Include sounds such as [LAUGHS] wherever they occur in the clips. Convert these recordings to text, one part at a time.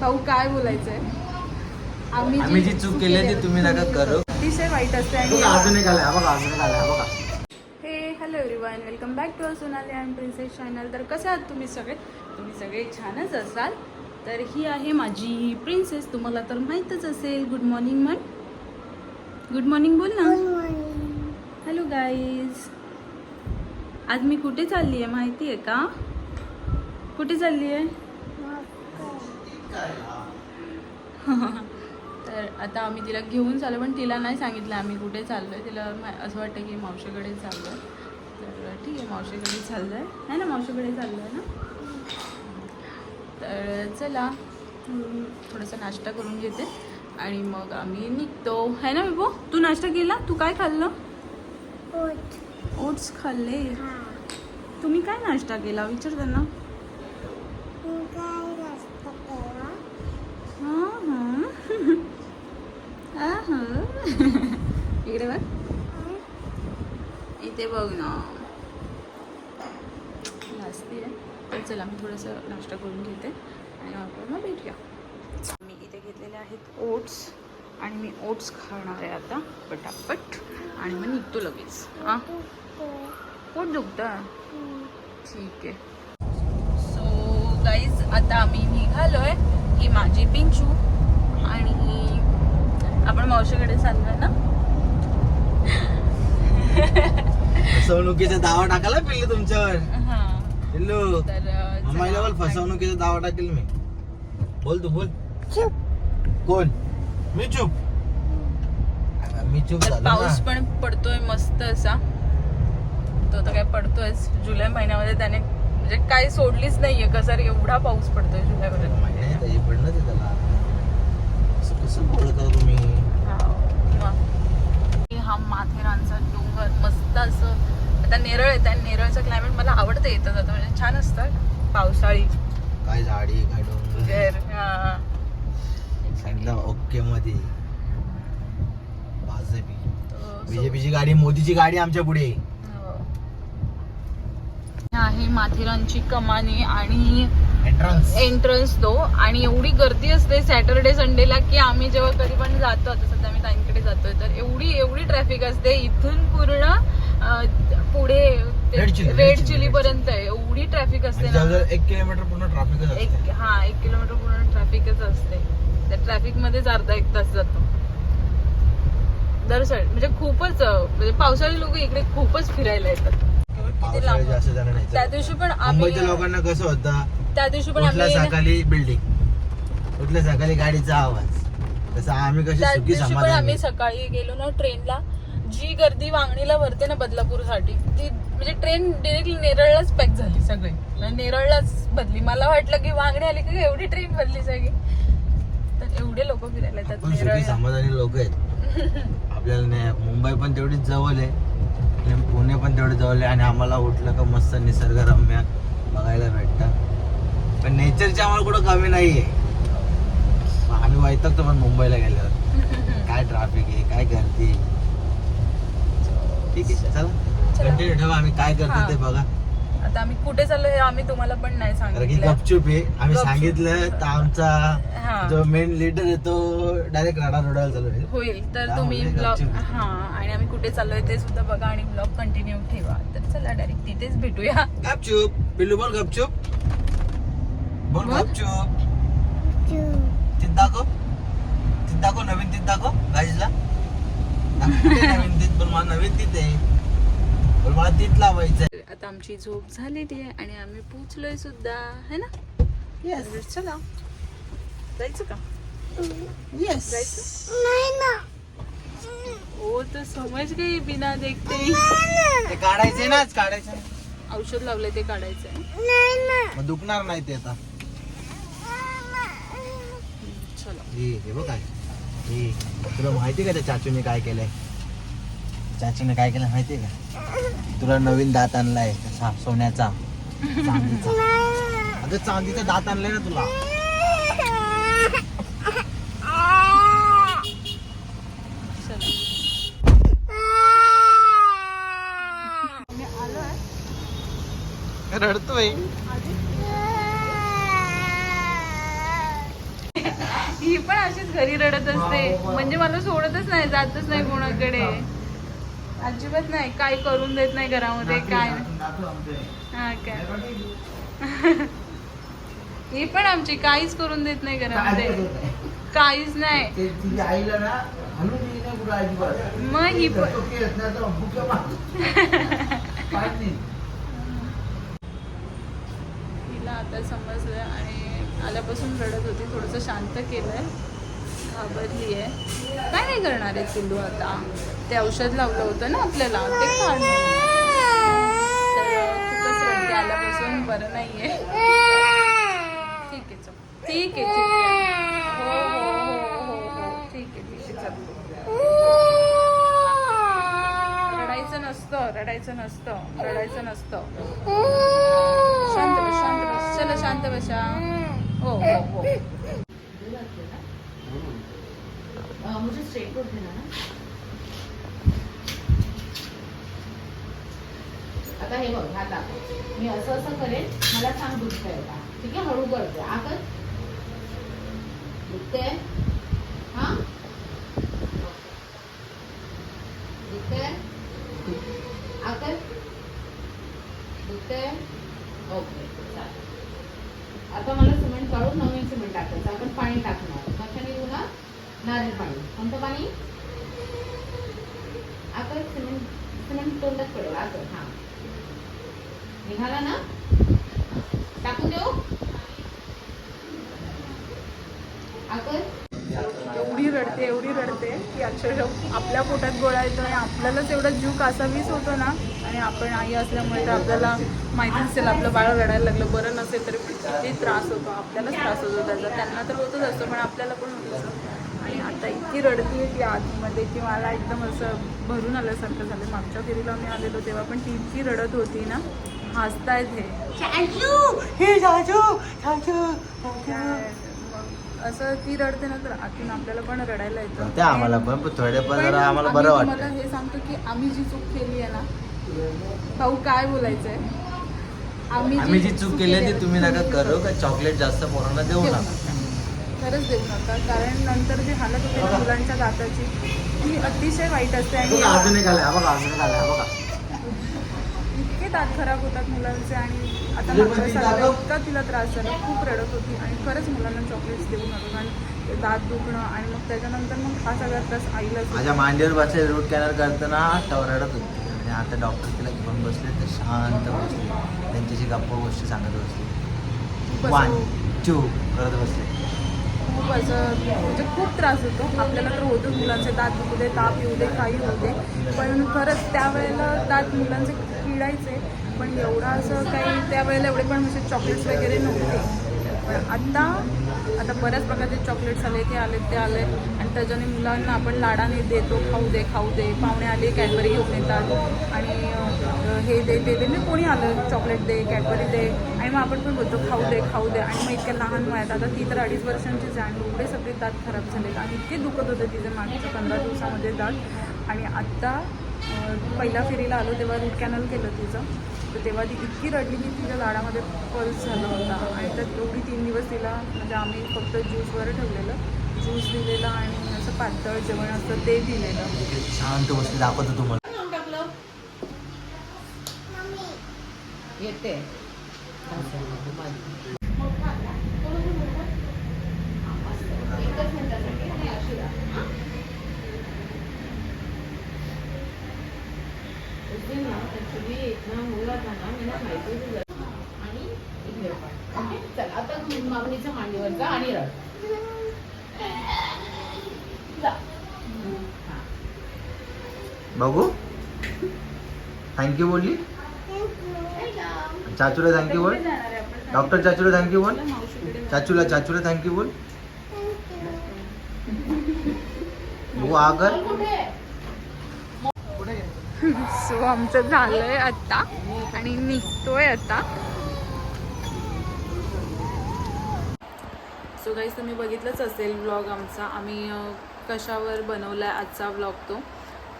भाऊ काय बोलायचंय? आम्ही आम्ही जी चूक केली ती तुम्ही नका करू. अतिशय वाईट असते बघा आणि अजून एक आलाय हा बघा अजून एक आलाय हा बघा. हे hello everyone welcome back to a Sonali and princess channel तर कसे आहात तुम्ही सगळे? तुम्ही सगळे छानच असाल. तर ही आहे माझी प्रिन्सेस तुम्हाला तर माहीतच असेल. गुड मॉर्निंग म्हण गुड मॉर्निंग बोल ना. हॅलो गाईज आज मी कुठे चालली आहे माहिती आहे का? कुठे चालली आहे [LAUGHS] तर आता आम्ही तिला घेऊन चाललो पण तिला नाही सांगितलं आम्ही कुठे चाललो आहे तिला असं वाटतं की मावशीकडे चाललो आहे तर ठीक आहे मावशीकडे चाललो आहे है ना मावशीकडे चाललो आहे ना? तर चला थोडासा नाश्ता करून घेते. आणि मग आम्ही निघतो. है ना विभो? तू नाश्ता केला? तू काय खाल्लं? ओट्स. खाल्ले. तुम्ही काय नाश्ता केला? विचार त्यांना. इकडे बघ. इथे बघ ना. आहे. तर चला मी थोडंसं नाश्ता करून घेते आणि आपण मग भेटूया. मी इथे घेतलेले आहेत ओट्स आणि मी ओट्स खाणार आहे आता पटापट. आणि मग निघतो लगेच. हां? पोट दुखतं? ठीक आहे. सो गाईज आता आम्ही निघालो आहे ही माझी पिंचू आणि आपण मावशीकडे चाललोय ना? फसवणुकीचा दावा टाकायला पिल्लू तुमच्यावर. हा. पिल्लू तर अ. बोल फसवणुकीचा दावा टाकेल मी. बोल तू बोल. कोण? मी चूप. मी चूप तर झालो पाऊस ना पण पडतोय मस्त असा. तो तर काय पडतोयच. जुलै महिन्यामध्ये त्याने म्हणजे काही सोडलीच नाहीये. कसं रे एवढा पाऊस पडतोय जुलैमध्ये नाही, त्याची पडलं ते त्याला. असं कसं बोलता तुम्ही? हा माथेरानचा डोंगर मस्त असं. आता नेरळ येत आणि नेरळचं क्लायमेट मला आवडतं येतं जातं. म्हणजे छान असतं. पावसाळी. काय झाडी काय डोंगर. हा. एकदम ओके मध्ये. भाजपी. तो बीजेपीची गाडी मोदीची गाडी आमच्या पुढे. हो. आहे माथेरानची कमानी आणि एंट्रन्स तो. आणि एवढी गर्दी असते सॅटर्डे संडेला की आम्ही जेव्हा कधी पण जातो आता सध्या आम्ही ताईंकडे जातोय तर एवढी एवढी ट्रॅफिक असते. इथून पूर्ण पुढे रेड चिली, पर्यंत आहे. एवढी ट्रॅफिक असते ना. एक किलोमीटर पूर्ण असते. हा एक किलोमीटर पूर्ण ट्रॅफिकच असते. त्या ट्रॅफिक मध्येच अर्धा एक तास जातो. दर म्हणजे खूपच म्हणजे पावसाळी लोक इकडे खूपच फिरायला येतात. किती पावसाळ्यात लांब. जास्त जण नाही त्या दिवशी पण आम्ही मुंबईच्या लोकांना कसं होतं? त्या दिवशी पण उठल्या आम्ही सकाळी बिल्डिंग उठल्या सकाळी गाडीचा आवाज. तसं आम्ही त्या सुखी दिवशी पण समाधानी आम्ही सकाळी गेलो ना ट्रेनला जी गर्दी वांगणीला भरते ना बदलापूरसाठी ती म्हणजे ट्रेन डिरेक्टली नेरळलाच पॅक झाली सगळी. म्हणजे नेरळलाच बदली मला वाटलं की वांगणी आली की एवढी ट्रेन भरली सगळी. तर एवढे लोक फिरायला येतात आपण सुखी नेरळला. समाधानी लोक आहेत. [LAUGHS] आपल्याला नाही मुंबई पण तेवढीच जवळ आहे. पुणे पण तेवढे जवळ आहे आणि आम्हाला उठलं का मस्त निसर्गरम्य बघायला भेटतं. पण नेचरची आम्हाला कुठं कमी नाहीये. मग आम्ही वैतकतो पण मुंबईला गेल्यावर. काय ट्रॅफिक आहे काय गर्दी आहे. ठीक आहे चला. कंटिन्यू ठेवा आम्ही काय करतो. ते बघा. आता आम्ही कुठे चाललो हे आम्ही तुम्हाला पण नाही सांगितलं. गपचूप आहे. आम्ही गपचूप. सांगितलं तर आमचा हा. जो मेन लीडर आहे तो डायरेक्ट राडा रोडायला चालू आहे. होईल. तर त्यामुळे तुम्ही ब्लॉग गपचूप. हा आणि आम्ही कुठे चाललोय ते सुद्धा बघा आणि ब्लॉग कंटिन्यू ठेवा. तर चला डायरेक्ट तिथेच भेटूया. गपचूप. पिल्लू बोल गपचूप. बोल बोल. गपचूप. तिथ दाखव. तिथ दाखव नवीन तिथ दाखव गाईजला. [LAUGHS] नवीन तिथ पण मला नवीन तिथ आहे. पण मला तिथ लावायचं आता आमची झोप झालेली आहे आणि आम्ही पोचलोय सुद्धा है ना? आहे तर चला. जायचं का? येस जायचं? ओ तर समज गई बिना देखते. ही. ते काढायचे नाच काढायचं औषध लावलंय ते काढायचंय. मग दुखणार नाही ते आता. चलो. हे हे बघ काय. हे तुला माहिती का त्या चाचूने काय केलंय? चाचूने काय केलं माहितीये का? तुला नवीन दात आणलाय कसा सोन्याचा. चांदीचा. अगं चांदीचा दात आणलाय ना तुला. रडतोय. पण अशीच घरी रडत असते. म्हणजे मला सोडतच नाही जातच नाही कोणाकडे. अजिबात नाही. काय करून देत नाही घरामध्ये काय हा काय? [LAUGHS] ही पण आमची काहीच करून देत नाही घरामध्ये. काहीच नाही. मग ही. तिला [LAUGHS] आता समजलं आणि आल्यापासून रडत होती थोडंसं शांत केलंय. घाबरली आहे. काय नाही करणार आहे पिल्लू आता? ते औषध लावलं होतं ना आपल्याला. ते खाणार खूपच आल्यापासून बरं नाही आहे ठीक आहे चल. ठीक आहे ठीक आहे. हो हो, हो, हो हो. ठीक आहे ठीक आहे चल. रडायचं नसतं रडायचं नसतं रडायचं नसतं. शांत बस शांत बस. चला शांत बसा. हो हो हो. मुझे स्ट्रेट फूड देना ना। आता हे बघ हात दाखव. मी असं असं करेन मला सांग दुखतंय का ठीक आहे? हळू करते आकर दुखते हा? दुखते आकर दुखते ओके चालेल. आता मला सिमेंट काढून नवीन सिमेंट टाकायचं. आपण पाणी टाकणार. कशाने देऊ ना? नारळ पाणी कोणतं पाणी आकर सिमेंट सिमेंट तोंडात पडेल आकर हा. निघाला ना? टाकून देऊ? आकर एवढी रडते एवढी रडते की अक्षरशः आपल्या पोटात गोळा येतो आणि आपल्यालाच एवढा जीव कासावीस होतो ना? आणि आपण आई असल्यामुळे तर आपल्याला माहिती नसेल आपलं बाळ रडायला लागलं बरं नसेल तरी किती त्रास होतो आपल्यालाच त्रास होतो त्याचा. त्यांना तर होतच असतो पण आपल्याला पण होत असतं. आता इतकी रडती ती आतमध्ये की मला एकदम असं भरून आल्यासारखं झालं मागच्या फेरीला मी आलेलो तेव्हा पण ती इतकी रडत होती ना. हसतायत हे. असं ती रडते ना तर आतून आपल्याला पण रडायला येतं. ते आम्हाला पण जरा आम्हाला आम्ही बरं वाटतं हे सांगतो की आम्ही जी चूक केली आहे ना भाऊ काय बोलायचंय? आम्ही जी चूक केली ती तुम्ही नका करू का चॉकलेट जास्त पोरांना देऊ नका. [LAUGHS] खरंच देऊ नका. कारण नंतर जी हालत होते ना मुलांच्या दाताची ती अतिशय वाईट असते आणि इतके दात खराब होतात मुलांचे आणि आता तुला मागच्या. इतका तिला त्रास झाला. खूप रडत होती आणि खरंच मुलांना चॉकलेट्स देऊ नका. कारण दात दुखणं आणि मग त्याच्यानंतर मग हा सगळा त्रास आईला माझ्या मांडीवर बसले रूट कॅनल करताना रडत होती. आणि आता डॉक्टर तिला घेऊन बसले तर शांत बसले. त्यांच्याशी गप्पा गोष्टी सांगत बसले. वन टू करत बसले. खूप असं म्हणजे खूप त्रास होतो. आपल्याला तर होतोच मुलांचे दात दुखू दे ताप येऊ दे काही होऊ दे. पण खरंच त्यावेळेला दात मुलांचे किडायचे. पण एवढा असं काही त्यावेळेला एवढे पण म्हणजे चॉकलेट्स वगैरे नव्हते. पण आता आता बऱ्याच प्रकारचे चॉकलेट्स आले ते आले ते आले आणि त्याच्याने मुलांना आपण लाडाने देतो खाऊ दे खाऊ दे. पाहुणे आले कॅडबरी घेऊन येतात. आणि हे दे ते दे. म्हणजे कोणी आलं चॉकलेट दे कॅडबरी दे. आणि मग आपण पण बोलतो खाऊ दे खाऊ दे. आणि मग इतक्या लहान वयात आता ती तर अडीच वर्षांची जाण आणि एवढे सगळे दात खराब झालेत. आणि इतके दुखत होते तिचे मागच्या पंधरा दिवसामध्ये दात. आणि आत्ता पहिल्या फेरीला आलो तेव्हा रूट कॅनल केलं तिचं. तर तेव्हा ती इतकी रडली की तिच्या लाडामध्ये पल्स झाला होता. आणि त्यात एवढी तीन दिवस तिला म्हणजे आम्ही फक्त ज्यूसवर ठेवलेलं. ज्यूस दिलेलं आणि असं पातळ जेवण असतं ते दिलेलं. शांत बसले दाखवतो तुम्हाला. येते. एकच मिनिटासाठी हा? दिन ना इतना हुआ था ना, मी ना माहिती. आणि इकडे पण. Okay? चल आता मागणीच्या मांडीवर जा आणि रड हा. बघू थँक्यू बोलली चाचूला थँक्यू बोल डॉक्टर चाचूला थँक्यू बोल चाचूला चाचूला थँक्यू बोल बघू आगर कुठे सो आमचं झालंय आता. आणि निघतोय आता. सो गाईज तुम्ही बघितलंच असेल ब्लॉग आमचा. आम्ही कशावर बनवला आहे आजचा ब्लॉग तो.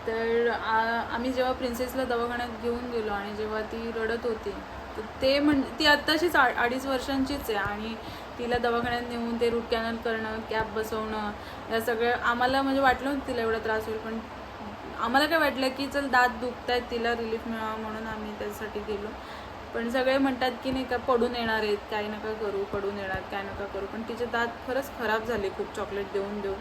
तर आम्ही जेव्हा प्रिन्सेसला दवाखान्यात घेऊन गेलो आणि जेव्हा ती रडत होती तर ते म्हण ती आत्ताशीच आ- अडीच वर्षांचीच आहे आणि तिला दवाखान्यात नेऊन ते रूट कॅनल करणं कॅप बसवणं या सगळं आम्हाला म्हणजे वाटलं होतं तिला एवढा त्रास होईल पण आम्हाला काय वाटलं की चल दात दुखत आहेत तिला रिलीफ मिळावं म्हणून आम्ही त्याच्यासाठी गेलो. पण सगळे म्हणतात की नाही का पडून येणार आहेत काय नका करू पडून येणार काय नका करू. पण तिचे दात खरंच खराब झाले खूप चॉकलेट देऊन देऊन.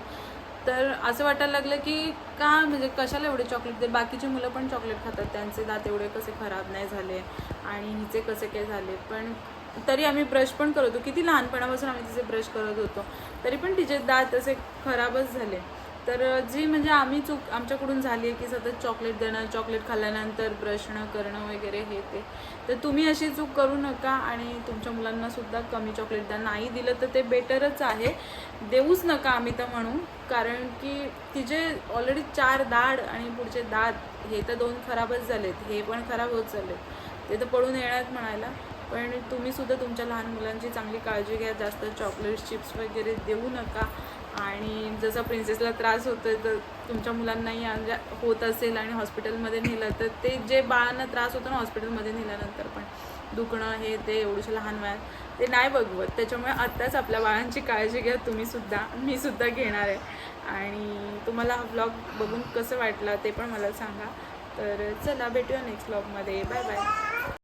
तर असं वाटायला लागलं की का म्हणजे कशाला एवढे चॉकलेट दे बाकीची मुलं पण चॉकलेट खातात. त्यांचे दात एवढे कसे खराब नाही झाले आणि हिचे कसे काय झाले. पण तरी आम्ही ब्रश पण करत होतो. किती लहानपणापासून आम्ही तिचे ब्रश करत होतो. तरी पण तिचे दात असे खराबच झाले. तर जी म्हणजे आम्ही चूक आमच्याकडून झाली आहे की सतत चॉकलेट देणं चॉकलेट खाल्ल्यानंतर ब्रश करणं वगैरे हे ते. तर तुम्ही अशी चूक करू नका आणि तुमच्या मुलांनासुद्धा कमी चॉकलेट द्या. नाही दिलं तर ते बेटरच आहे. देऊच नका आम्ही तर म्हणू कारण की तिचे ऑलरेडी चार दाढ आणि पुढचे दात हे तर दोन खराबच झालेत. हे पण खराब होत चाललेत. ते तर पडून येणार म्हणायला. पण तुम्हीसुद्धा तुमच्या लहान मुलांची चांगली काळजी घ्या. जास्त चॉकलेट चिप्स वगैरे देऊ नका. आणि जसं प्रिन्सेसला त्रास होतोय तर तुमच्या मुलांनाही म्हणजे होत असेल आणि हॉस्पिटलमध्ये नेलं तर ते जे बाळांना त्रास होतो ना हॉस्पिटलमध्ये नेल्यानंतर पण दुखणं हे ते एवढंशा लहान वयात ते नाही बघवत. त्याच्यामुळे आत्ताच आपल्या बाळांची काळजी घ्या तुम्हीसुद्धा मीसुद्धा मी सुद्धा घेणार आहे. आणि तुम्हाला हा ब्लॉग बघून कसं वाटलं ते पण मला सांगा. तर चला भेटूया नेक्स्ट ब्लॉगमध्ये बाय बाय